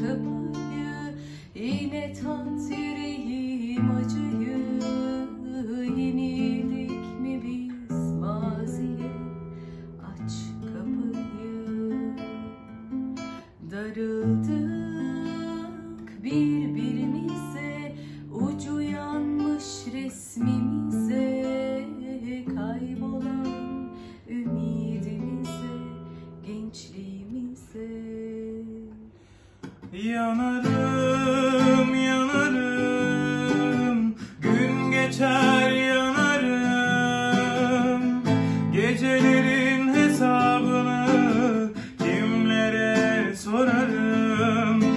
kapıyı Yine tat acıyı. Yenildik mi biz maziye? Aç kapıyı. Darıldı Yanarım, yanarım. Gün geçer yanarım. Gecelerin hesabını Kimlere sorarım?